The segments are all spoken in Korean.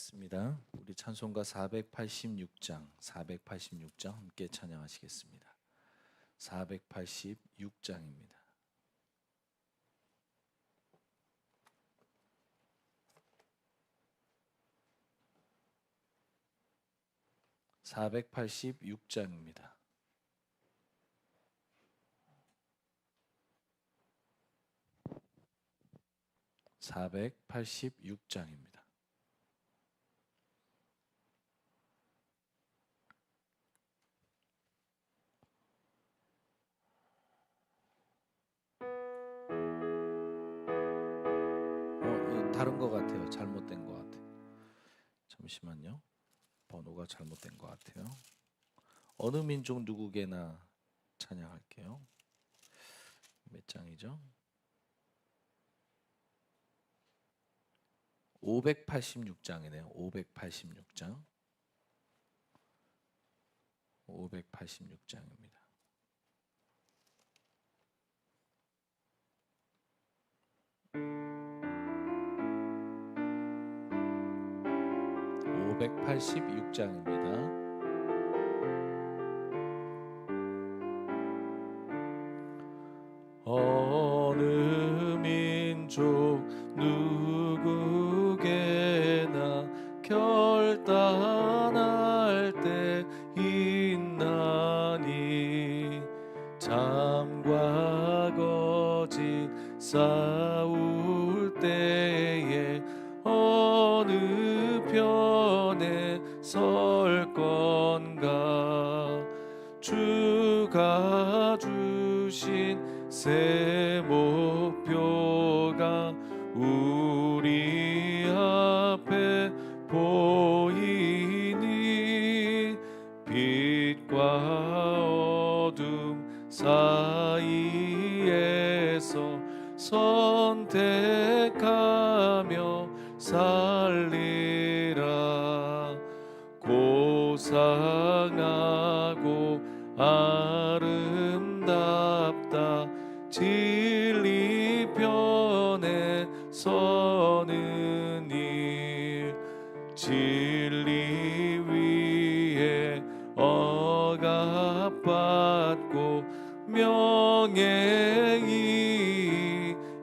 같습니다. 우리 찬송가 486장, 486장 함께 찬양하시겠습니다. 486장입니다. (486장입니다) 486장입니다. 다른 것 같아요. 잘못된 것 같아요. 잠시만요. 번호가 잘못된 것 같아요. 어느 민족 누구게나 찬양할게요. 몇 장이죠? 586장이네요. 586장. 586장입니다. (586장입니다) 어느 민족 누구게나 결단할 때 있나니 참과 거짓 싸울 때 설 건가? 주가 주신 새 목표가 우리 앞에 보이니? 빛과 어둠 사이에서 선택 아름답다. 진리 편에 서는 일. 진리 위에 억압받고 명예히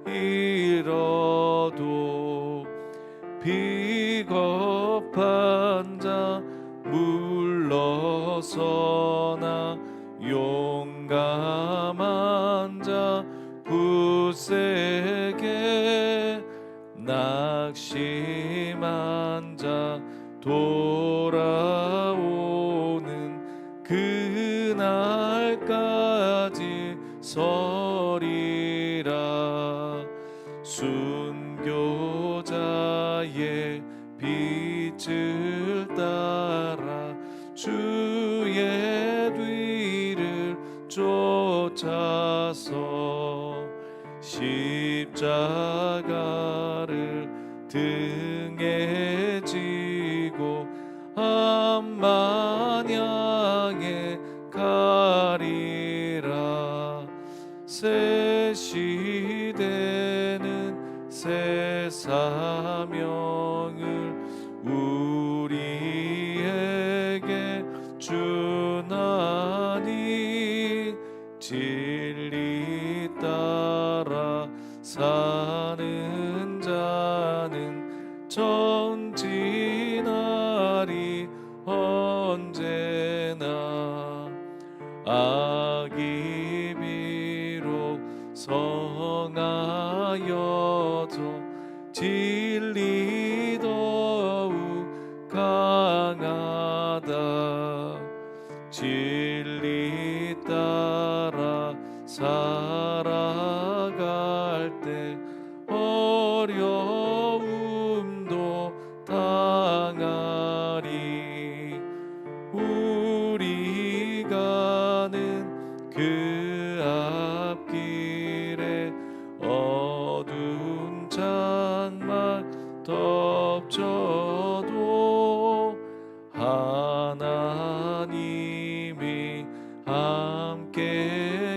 잃어도 비겁한 자 물러서 순교자의 빛을 따라 주의 뒤를 쫓아서 십자가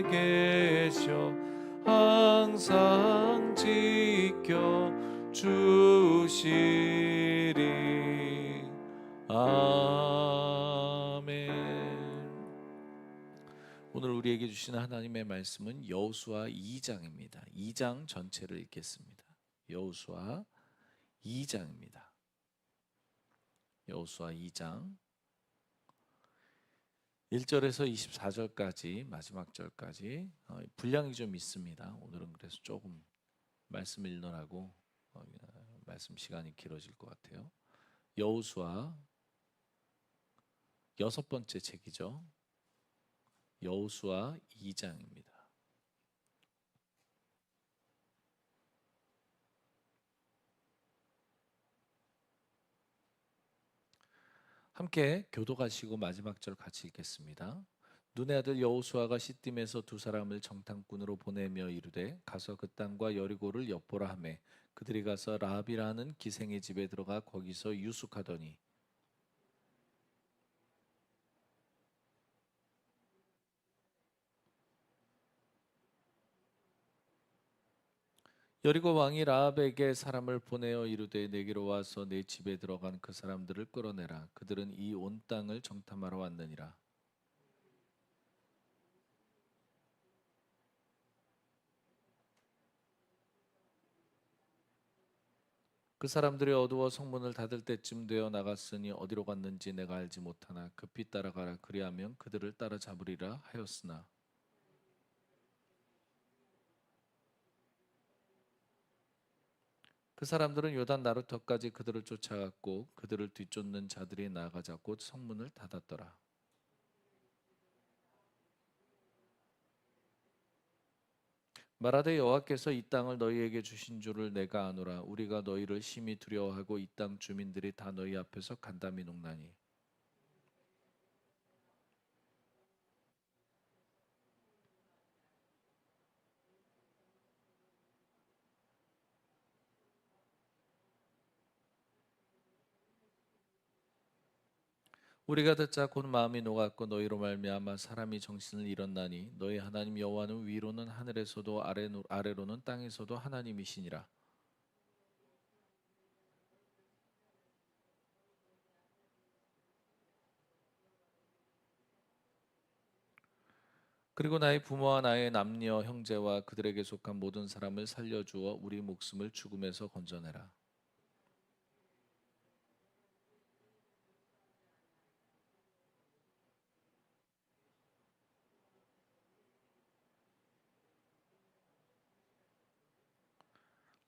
계셔 항상 지켜 주시리 아멘. 오늘 우리에게 주신 하나님의 말씀은 여호수아 2장입니다. 2장 전체를 읽겠습니다. 여호수아 2장입니다. 여호수아 2장 1절에서 24절까지 마지막 절까지 어, 분량이 좀 있습니다. 오늘은 그래서 조금 말씀 읽느라고 어, 말씀 시간이 길어질 것 같아요. 여호수아 여섯 번째 책이죠. 여호수아 2장입니다. 함께 교도가시고 마지막 절 같이 읽겠습니다. 눈의 아들 여호수아가 시딤에서 두 사람을 정탐꾼으로 보내며 이르되 가서 그 땅과 여리고를 엿보라 하매 그들이 가서 라합이라는 기생의 집에 들어가 거기서 유숙하더니 여리고 왕이 라합에게 사람을 보내어 이르되 내게로 와서 내 집에 들어간 그 사람들을 끌어내라. 그들은 이 온 땅을 정탐하러 왔느니라. 그 사람들이 어두워 성문을 닫을 때쯤 되어 나갔으니 어디로 갔는지 내가 알지 못하나 급히 따라가라. 그리하면 그들을 따라잡으리라 하였으나 그 사람들은 요단 나루터까지 그들을 쫓아갔고 그들을 뒤쫓는 자들이 나아가자 곧 성문을 닫았더라. 말하되 여호와께서 이 땅을 너희에게 주신 줄을 내가 아노라 우리가 너희를 심히 두려워하고 이 땅 주민들이 다 너희 앞에서 간담이 녹나니 우리가 듣자 곧 마음이 녹았고 너희로 말미암아 사람이 정신을 잃었나니 너희 하나님 여호와는 위로는 하늘에서도 아래 아래로는 땅에서도 하나님이시니라. 그리고 나의 부모와 나의 남녀 형제와 그들에게 속한 모든 사람을 살려주어 우리 목숨을 죽음에서 건져내라.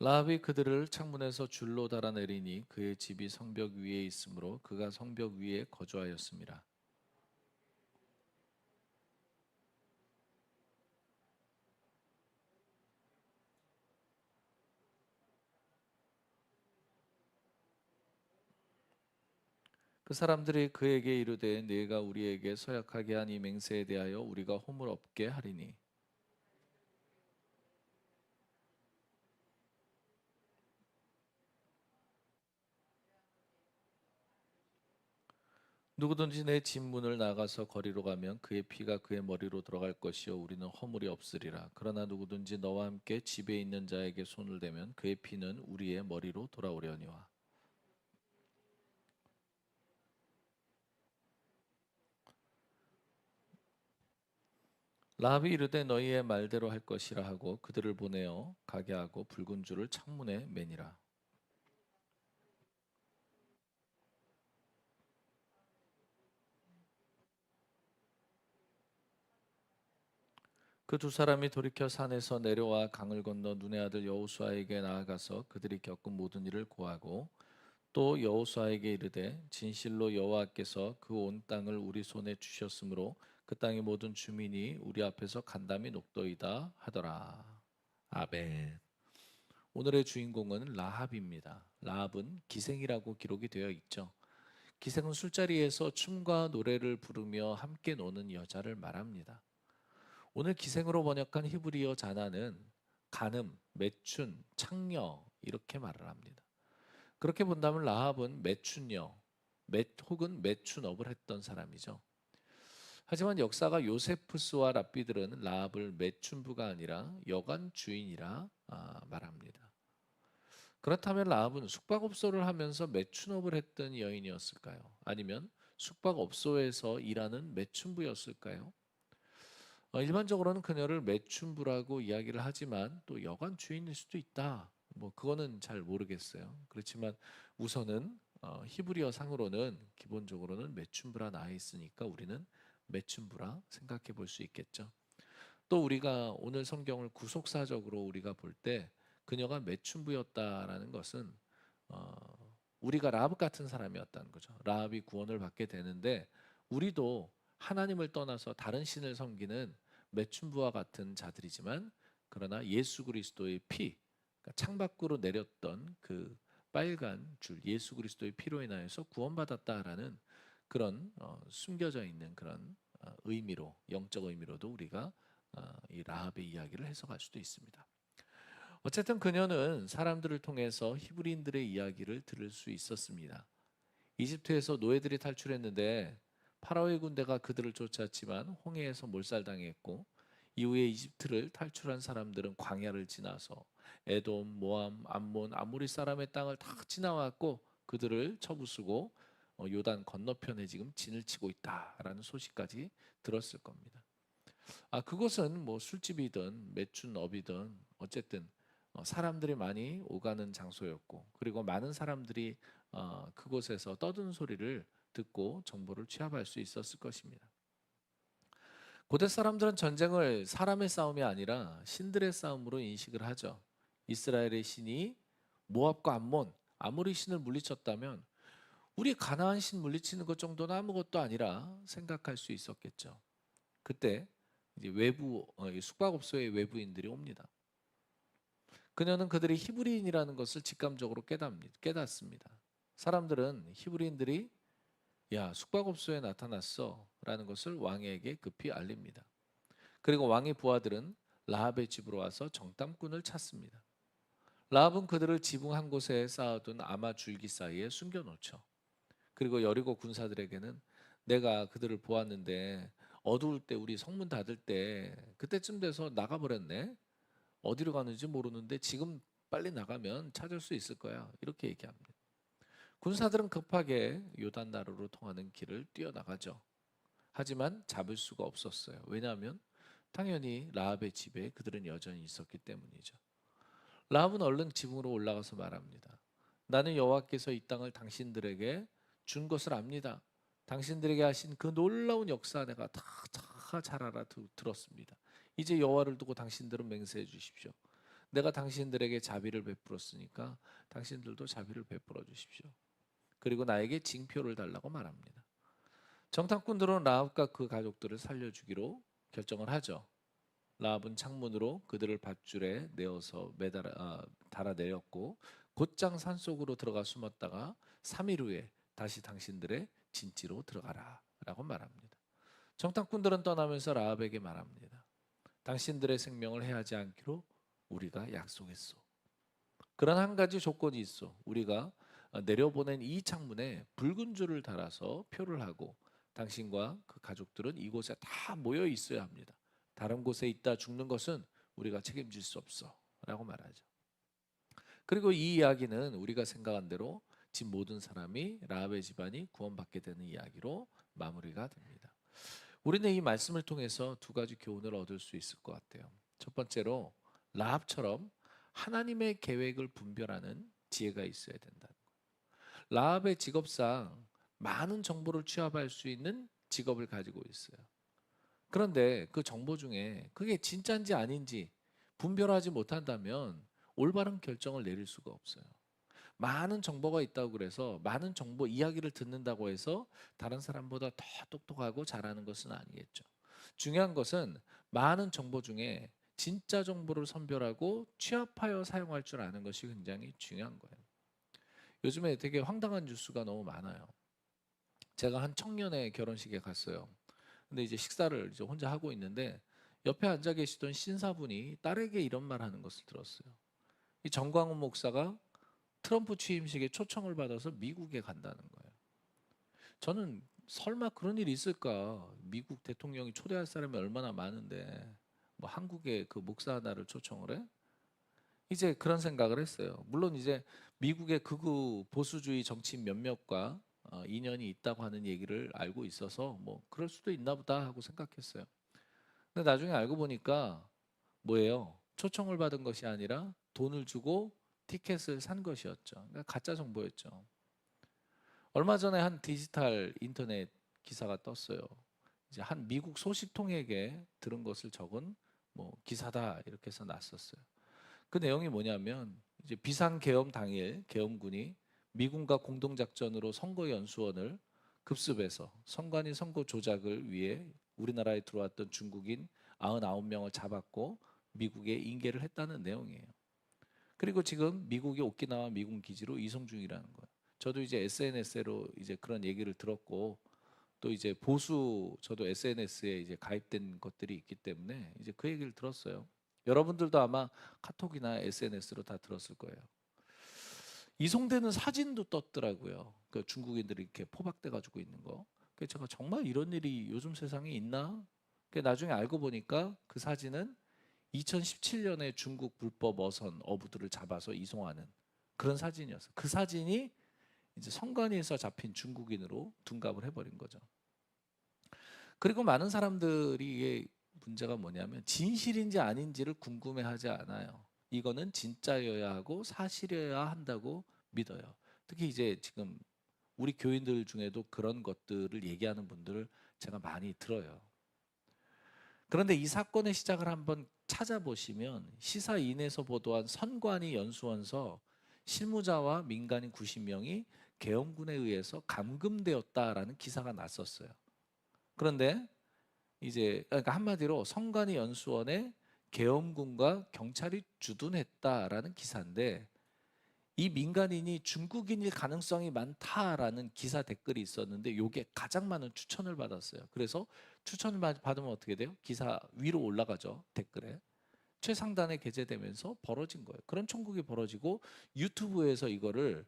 라합이 그들을 창문에서 줄로 달아내리니 그의 집이 성벽 위에 있으므로 그가 성벽 위에 거주하였습니다. 그 사람들이 그에게 이르되 네가 우리에게 서약하게 한 이 맹세에 대하여 우리가 호물 없게 하리니 누구든지 내 집 문을 나가서 거리로 가면 그의 피가 그의 머리로 들어갈 것이요. 우리는 허물이 없으리라. 그러나 누구든지 너와 함께 집에 있는 자에게 손을 대면 그의 피는 우리의 머리로 돌아오려니와. 라합이 이르되 너희의 말대로 할 것이라 하고 그들을 보내어 가게 하고 붉은 줄을 창문에 매니라 그 두 사람이 돌이켜 산에서 내려와 강을 건너 눈의 아들 여호수아에게 나아가서 그들이 겪은 모든 일을 고하고 또 여호수아에게 이르되 진실로 여호와께서 그 온 땅을 우리 손에 주셨으므로 그 땅의 모든 주민이 우리 앞에서 간담이 녹더이다 하더라. 아멘. 오늘의 주인공은 라합입니다. 라합은 기생이라고 기록이 되어 있죠. 기생은 술자리에서 춤과 노래를 부르며 함께 노는 여자를 말합니다. 오늘 기생으로 번역한 히브리어 자나는 간음, 매춘, 창녀 이렇게 말을 합니다. 그렇게 본다면 라합은 매춘녀, 매 혹은 매춘업을 했던 사람이죠. 하지만 역사가 요세푸스와 랍비들은 라합을 매춘부가 아니라 여관 주인이라 아, 말합니다. 그렇다면 라합은 숙박업소를 하면서 매춘업을 했던 여인이었을까요? 아니면 숙박업소에서 일하는 매춘부였을까요? 어, 일반적으로는 그녀를 매춘부라고 이야기를 하지만 또 여관 주인일 수도 있다. 뭐 그거는 잘 모르겠어요. 그렇지만 우선은 어, 히브리어 상으로는 기본적으로는 매춘부라 나와 있으니까 우리는 매춘부라 생각해 볼 수 있겠죠. 또 우리가 오늘 성경을 구속사적으로 우리가 볼 때 그녀가 매춘부였다라는 것은 어, 우리가 라합 같은 사람이었다는 거죠. 라합이 구원을 받게 되는데 우리도 하나님을 떠나서 다른 신을 섬기는 매춘부와 같은 자들이지만 그러나 예수 그리스도의 피, 그러니까 창밖으로 내렸던 그 빨간 줄 예수 그리스도의 피로 인하여서 구원받았다라는 그런 어, 숨겨져 있는 그런 어, 의미로 영적 의미로도 우리가 어, 이 라합의 이야기를 해석할 수도 있습니다. 어쨌든 그녀는 사람들을 통해서 히브리인들의 이야기를 들을 수 있었습니다. 이집트에서 노예들이 탈출했는데 파라오의 군대가 그들을 쫓았지만 홍해에서 몰살당했고 이후에 이집트를 탈출한 사람들은 광야를 지나서 에돔, 모함, 암몬, 아모리 사람의 땅을 다 지나왔고 그들을 쳐부수고 어, 요단 건너편에 지금 진을 치고 있다라는 소식까지 들었을 겁니다. 아 그곳은 뭐 술집이든 매춘업이든 어쨌든 어, 사람들이 많이 오가는 장소였고 그리고 많은 사람들이 어, 그곳에서 떠드는 소리를 듣고 정보를 취합할 수 있었을 것입니다. 고대 사람들은 전쟁을 사람의 싸움이 아니라 신들의 싸움으로 인식을 하죠. 이스라엘의 신이 모압과 암몬, 아모리 신을 물리쳤다면 우리 가나안 신 물리치는 것 정도는 아무것도 아니라 생각할 수 있었겠죠. 그때 이제 외부 어, 숙박업소의 외부인들이 옵니다. 그녀는 그들이 히브리인이라는 것을 직감적으로. 깨닫습니다. 사람들은 히브리인들이 야 숙박업소에 나타났어라는 것을 왕에게 급히 알립니다. 그리고 왕의 부하들은 라합의 집으로 와서 정탐꾼을 찾습니다. 라합은 그들을 지붕 한 곳에 쌓아둔 아마 줄기 사이에 숨겨놓죠. 그리고 여리고 군사들에게는 내가 그들을 보았는데 어두울 때 우리 성문 닫을 때 그때쯤 돼서 나가버렸네. 어디로 가는지 모르는데 지금 빨리 나가면 찾을 수 있을 거야. 이렇게 얘기합니다. 군사들은 급하게 요단 나루로 통하는 길을 뛰어나가죠. 하지만 잡을 수가 없었어요. 왜냐하면 당연히 라합의 집에 그들은 여전히 있었기 때문이죠. 라합은 얼른 지붕으로 올라가서 말합니다. 나는 여호와께서 이 땅을 당신들에게 준 것을 압니다. 당신들에게 하신 그 놀라운 역사 내가 다 잘 알아 들었습니다. 이제 여호와를 두고 당신들은 맹세해 주십시오. 내가 당신들에게 자비를 베풀었으니까 당신들도 자비를 베풀어 주십시오. 그리고 나에게 징표를 달라고 말합니다. 정탐꾼들은 라합과 그 가족들을 살려주기로 결정을 하죠. 라합은 창문으로 그들을 밧줄에 내어서 매달아 아, 달아 내렸고 곧장 산 속으로 들어가 숨었다가 3일 후에 다시 당신들의 진지로 들어가라라고 말합니다. 정탐꾼들은 떠나면서 라합에게 말합니다. 당신들의 생명을 해하지 않기로 우리가 약속했소. 그런 한 가지 조건이 있어. 우리가 내려보낸 이 창문에 붉은 줄을 달아서 표를 하고 당신과 그 가족들은 이곳에 다 모여 있어야 합니다. 다른 곳에 있다 죽는 것은 우리가 책임질 수 없어 라고 말하죠. 그리고 이 이야기는 우리가 생각한 대로 집 모든 사람이 라합의 집안이 구원받게 되는 이야기로 마무리가 됩니다. 우리는 이 말씀을 통해서 두 가지 교훈을 얻을 수 있을 것 같아요. 첫 번째로 라합처럼 하나님의 계획을 분별하는 지혜가 있어야 거예요. 라합의 직업상 많은 정보를 취합할 수 있는 직업을 가지고 있어요. 그런데 그 정보 중에 그게 진짜인지 아닌지 분별하지 못한다면 올바른 결정을 내릴 수가 없어요. 많은 정보가 있다고 그래서 많은 정보 이야기를 듣는다고 해서 다른 사람보다 더 똑똑하고 잘하는 것은 아니겠죠. 중요한 것은 많은 정보 중에 진짜 정보를 선별하고 취합하여 사용할 줄 아는 것이 굉장히 중요한 거예요. 요즘에 되게 황당한 뉴스가 너무 많아요. 제가 한 청년의 결혼식에 갔어요. 근데 이제 식사를 이제 혼자 하고 있는데 옆에 앉아 계시던 신사분이 딸에게 이런 말 하는 것을 들었어요. 이 정광훈 목사가 트럼프 취임식에 초청을 받아서 미국에 간다는 거예요. 저는 설마 그런 일이 있을까? 미국 대통령이 초대할 사람이 얼마나 많은데 뭐 한국에 그 목사 하나를 초청을 해? 이제 그런 생각을 했어요. 물론 이제 미국의 극우 보수주의 정치인 몇몇과 어, 인연이 있다고 하는 얘기를 알고 있어서 뭐 그럴 수도 있나 보다 하고 생각했어요. 근데 나중에 알고 보니까 뭐예요? 초청을 받은 것이 아니라 돈을 주고 티켓을 산 것이었죠. 그러니까 가짜 정보였죠. 얼마 전에 한 디지털 인터넷 기사가 떴어요. 이제 한 미국 소식통에게 들은 것을 적은 뭐 기사다 이렇게 해서 났었어요. 그 내용이 뭐냐면 이제 비상 계엄 당일 계엄군이 미군과 공동 작전으로 선거 연수원을 급습해서 선관위 선거 조작을 위해 우리나라에 들어왔던 중국인 99명을 잡았고 미국에 인계를 했다는 내용이에요. 그리고 지금 미국이 오키나와 미군 기지로 이송 중이라는 거예요. 저도 이제 SNS로 이제 그런 얘기를 들었고 또 이제 보수 저도 SNS에 이제 가입된 것들이 있기 때문에 이제 그 얘기를 들었어요. 여러분들도 아마 카톡이나 SNS로 다 들었을 거예요. 이송되는 사진도 떴더라고요. 그 중국인들이 이렇게 포박돼 가지고 있는 거. 그래서 제가 정말 이런 일이 요즘 세상에 있나? 그 나중에 알고 보니까 그 사진은 2017년에 중국 불법 어선 어부들을 잡아서 이송하는 그런 사진이었어요. 그 사진이 이제 성관위에서 잡힌 중국인으로 둔갑을 해버린 거죠. 그리고 많은 사람들이 이게 문제가 뭐냐면 진실인지 아닌지를 궁금해하지 않아요. 이거는 진짜여야 하고 사실이어야 한다고 믿어요. 특히 이제 지금 우리 교인들 중에도 그런 것들을 얘기하는 분들을 제가 많이 들어요. 그런데 이 사건의 시작을 한번 찾아보시면 시사인에서 보도한 선관위 연수원서 실무자와 민간인 90명이 계엄군에 의해서 감금되었다라는 기사가 났었어요. 그런데 이제 그러니까 한마디로 선관위 연수원에 계엄군과 경찰이 주둔했다라는 기사인데 이 민간인이 중국인일 가능성이 많다라는 기사 댓글이 있었는데 요게 가장 많은 추천을 받았어요. 그래서 추천을 받- 받으면 어떻게 돼요? 기사 위로 올라가죠. 댓글에. 최상단에 게재되면서 벌어진 거예요. 그런 총국이 벌어지고 유튜브에서 이거를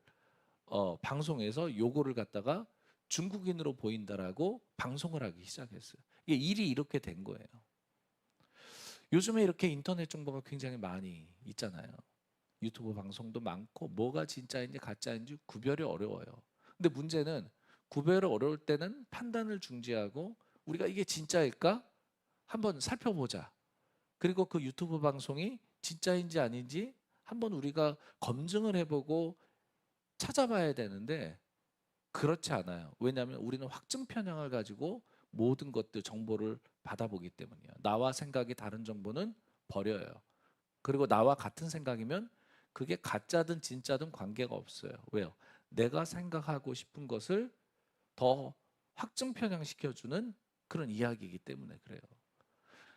어, 방송에서 요거를 갖다가 중국인으로 보인다라고 방송을 하기 시작했어요. 이게 일이 이렇게 된 거예요. 요즘에 이렇게 인터넷 정보가 굉장히 많이 있잖아요. 유튜브 방송도 많고 뭐가 진짜인지 가짜인지 구별이 어려워요. 근데 문제는 구별이 어려울 때는 판단을 중지하고 우리가 이게 진짜일까? 한번 살펴보자. 그리고 그 유튜브 방송이 진짜인지 아닌지 한번 우리가 검증을 해보고 찾아봐야 되는데 그렇지 않아요. 왜냐하면 우리는 확증 편향을 가지고 모든 것들 정보를 받아보기 때문이에요. 나와 생각이 다른 정보는 버려요. 그리고 나와 같은 생각이면 그게 가짜든 진짜든 관계가 없어요. 왜요? 내가 생각하고 싶은 것을 더 확증 편향시켜주는 그런 이야기이기 때문에 그래요.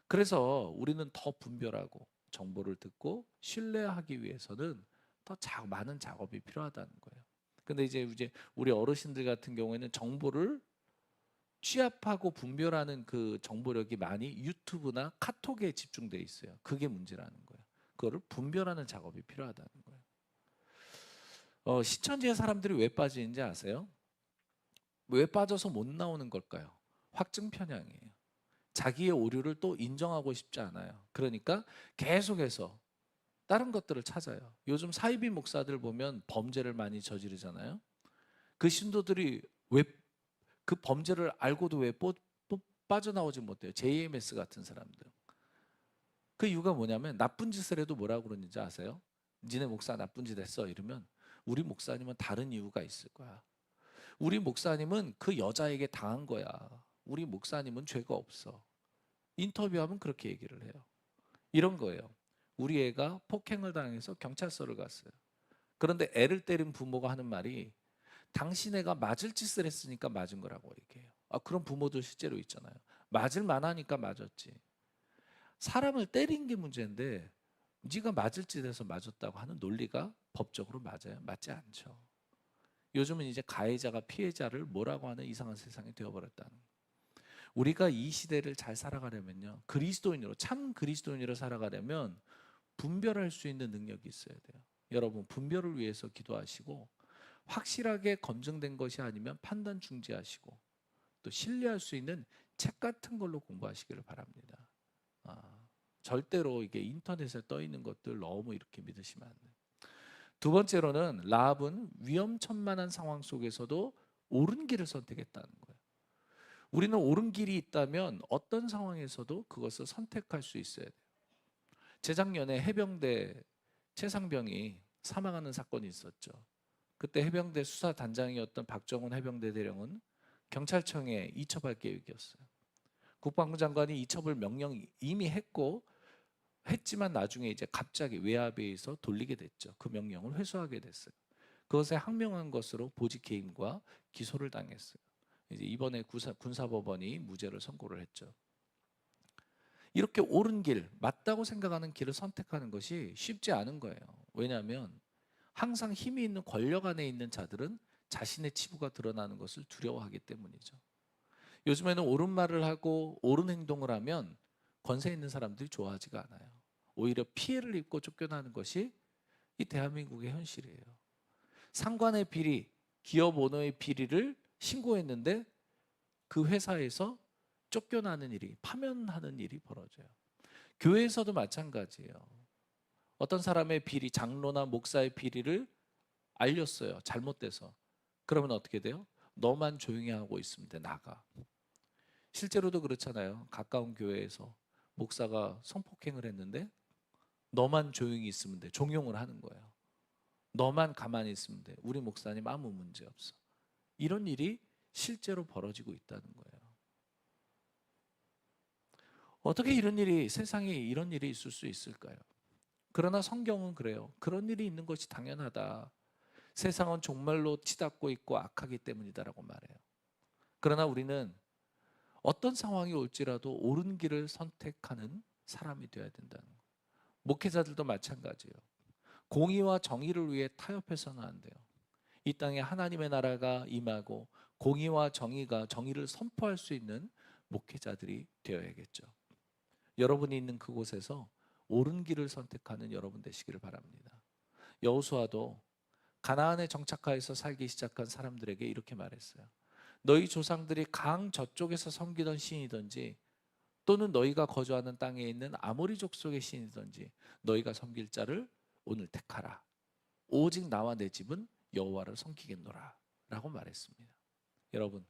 그래서 우리는 더 분별하고 정보를 듣고 신뢰하기 위해서는 더 자, 많은 작업이 필요하다는 거예요. 근데 이제 이제 우리 어르신들 같은 경우에는 정보를 취합하고 분별하는 그 정보력이 많이 유튜브나 카톡에 집중돼 있어요. 그게 문제라는 거예요. 그거를 분별하는 작업이 필요하다는 거예요. 어, 신천지의 사람들이 왜 빠지는지 아세요? 왜 빠져서 못 나오는 걸까요? 확증 편향이에요. 자기의 오류를 또 인정하고 싶지 않아요. 그러니까 계속해서 다른 것들을 찾아요. 요즘 사이비 목사들 보면 범죄를 많이 저지르잖아요. 그 신도들이 왜 그 범죄를 알고도 왜 뽀, 뽀, 빠져나오지 못해요. JMS 같은 사람들. 그 이유가 뭐냐면 나쁜 짓을 해도 뭐라고 그러는지 아세요? 니네 목사 나쁜 짓 했어 이러면 우리 목사님은 다른 이유가 있을 거야. 우리 목사님은 그 여자에게 당한 거야. 우리 목사님은 죄가 없어. 인터뷰하면 그렇게 얘기를 해요. 이런 거예요. 우리 애가 폭행을 당해서 경찰서를 갔어요. 그런데 애를 때린 부모가 하는 말이 당신 애가 맞을 짓을 했으니까 맞은 거라고 얘기해요. 아, 그런 부모도 실제로 있잖아요. 맞을 만하니까 맞았지. 사람을 때린 게 문제인데 네가 맞을 짓에서 맞았다고 하는 논리가 법적으로 맞아요? 맞지 않죠. 요즘은 이제 가해자가 피해자를 뭐라고 하는 이상한 세상이 되어버렸다는. 우리가 이 시대를 잘 살아가려면요. 그리스도인으로 참 그리스도인으로 살아가려면 분별할 수 있는 능력이 있어야 돼요. 여러분 분별을 위해서 기도하시고 확실하게 검증된 것이 아니면 판단 중지하시고 또 신뢰할 수 있는 책 같은 걸로 공부하시기를 바랍니다. 아, 절대로 이게 인터넷에 떠 있는 것들 너무 이렇게 믿으시면 안 돼요. 두 번째로는 라합은 위험천만한 상황 속에서도 옳은 길을 선택했다는 거예요. 우리는 옳은 길이 있다면 어떤 상황에서도 그것을 선택할 수 있어야 돼요. 재작년에 해병대 최상병이 사망하는 사건이 있었죠. 그때 해병대 수사단장이었던 박정훈 해병대 대령은 경찰청에 이첩할 계획이었어요. 국방부 장관이 이첩을 명령 이미 했고 했지만 나중에 이제 갑자기 외압에 의해서 돌리게 됐죠. 그 명령을 회수하게 됐어요. 그것에 항명한 것으로 보직 해임과 기소를 당했어요. 이제 이번에 구사, 군사법원이 무죄를 선고를 했죠. 이렇게 옳은 길, 맞다고 생각하는 길을 선택하는 것이 쉽지 않은 거예요. 왜냐하면 항상 힘이 있는 권력 안에 있는 자들은 자신의 치부가 드러나는 것을 두려워하기 때문이죠. 요즘에는 옳은 말을 하고 옳은 행동을 하면 권세 있는 사람들이 좋아하지가 않아요. 오히려 피해를 입고 쫓겨나는 것이 이 대한민국의 현실이에요. 상관의 비리, 기업 오너의 비리를 신고했는데 그 회사에서 쫓겨나는 일이 파면하는 일이 벌어져요. 교회에서도 마찬가지예요. 어떤 사람의 비리, 장로나 목사의 비리를 알렸어요. 잘못돼서. 그러면 어떻게 돼요? 너만 조용히 하고 있으면 돼. 나가. 실제로도 그렇잖아요. 가까운 교회에서 목사가 성폭행을 했는데 너만 조용히 있으면 돼. 종용을 하는 거예요. 너만 가만히 있으면 돼. 우리 목사님 아무 문제 없어. 이런 일이 실제로 벌어지고 있다는 거예요. 어떻게 이런 일이 세상에 이런 일이 있을 수 있을까요? 그러나 성경은 그래요. 그런 일이 있는 것이 당연하다. 세상은 종말로 치닫고 있고 악하기 때문이다라고 말해요. 그러나 우리는 어떤 상황이 올지라도 옳은 길을 선택하는 사람이 되어야 된다는 거예요. 목회자들도 마찬가지예요. 공의와 정의를 위해 타협해서는 안 돼요. 이 땅에 하나님의 나라가 임하고 공의와 정의가 정의를 선포할 수 있는 목회자들이 되어야겠죠. 여러분이 있는 그곳에서 옳은 길을 선택하는 여러분 되시기를 바랍니다. 여호수아도 가나안에 정착하여서 살기 시작한 사람들에게 이렇게 말했어요. 너희 조상들이 강 저쪽에서 섬기던 신이든지 또는 너희가 거주하는 땅에 있는 아모리 족속의 신이든지 너희가 섬길 자를 오늘 택하라. 오직 나와 내 집은 여호와를 섬기겠노라라고 말했습니다. 여러분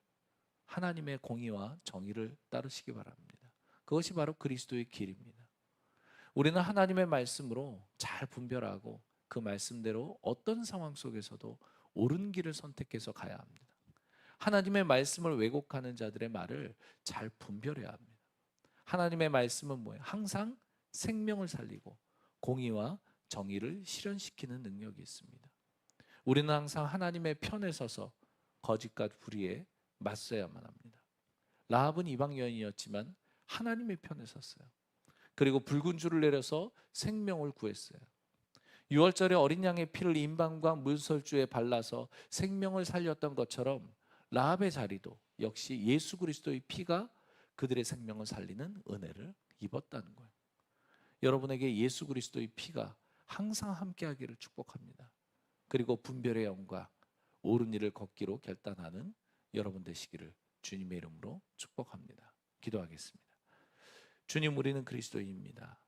하나님의 공의와 정의를 따르시기 바랍니다. 그것이 바로 그리스도의 길입니다. 우리는 하나님의 말씀으로 잘 분별하고 그 말씀대로 어떤 상황 속에서도 옳은 길을 선택해서 가야 합니다. 하나님의 말씀을 왜곡하는 자들의 말을 잘 분별해야 합니다. 하나님의 말씀은 뭐예요? 항상 생명을 살리고 공의와 정의를 실현시키는 능력이 있습니다. 우리는 항상 하나님의 편에 서서 거짓과 불의에 맞서야만 합니다. 라합은 이방 여인이었지만 하나님의 편에 섰어요. 그리고 붉은 줄을 내려서 생명을 구했어요. 6월절에 어린 양의 피를 임방과 물설주에 발라서 생명을 살렸던 것처럼 라합의 자리도 역시 예수 그리스도의 피가 그들의 생명을 살리는 은혜를 입었다는 거예요. 여러분에게 예수 그리스도의 피가 항상 함께하기를 축복합니다. 그리고 분별의 영과 옳은 일을 걷기로 결단하는 여러분 되시기를 주님의 이름으로 축복합니다. 기도하겠습니다. 주님 우리는 그리스도인입니다.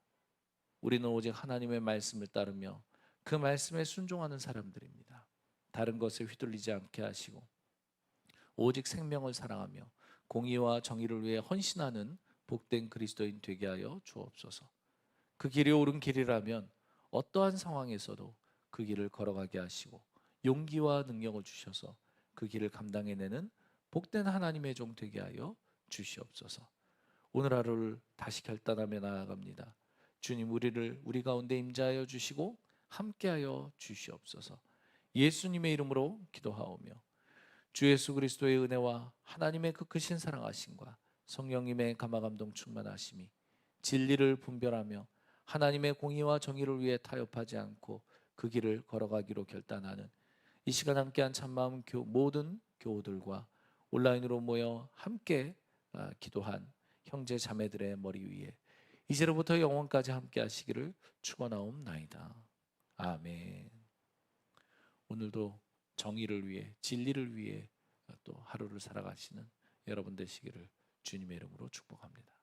우리는 오직 하나님의 말씀을 따르며 그 말씀에 순종하는 사람들입니다. 다른 것에 휘둘리지 않게 하시고 오직 생명을 사랑하며 공의와 정의를 위해 헌신하는 복된 그리스도인 되게 하여 주옵소서. 그 길이 옳은 길이라면 어떠한 상황에서도 그 길을 걸어가게 하시고 용기와 능력을 주셔서 그 길을 감당해내는 복된 하나님의 종 되게 하여 주시옵소서. 오늘 하루를 다시 결단하며 나아갑니다. 주님 우리를 우리 가운데 임자하여 주시고 함께하여 주시옵소서. 예수님의 이름으로 기도하오며 주 예수 그리스도의 은혜와 하나님의 그 크신 사랑하심과 성령님의 감화 감동 충만하심이 진리를 분별하며 하나님의 공의와 정의를 위해 타협하지 않고 그 길을 걸어가기로 결단하는 이 시간 함께한 참마음 교, 모든 교우들과 온라인으로 모여 함께 아, 기도한 형제 자매들의 머리 위에 이제로부터 영원까지 함께 하시기를 축원하옵나이다. 아멘. 오늘도 정의를 위해 진리를 위해 또 하루를 살아가시는 여러분 되시기를 주님의 이름으로 축복합니다.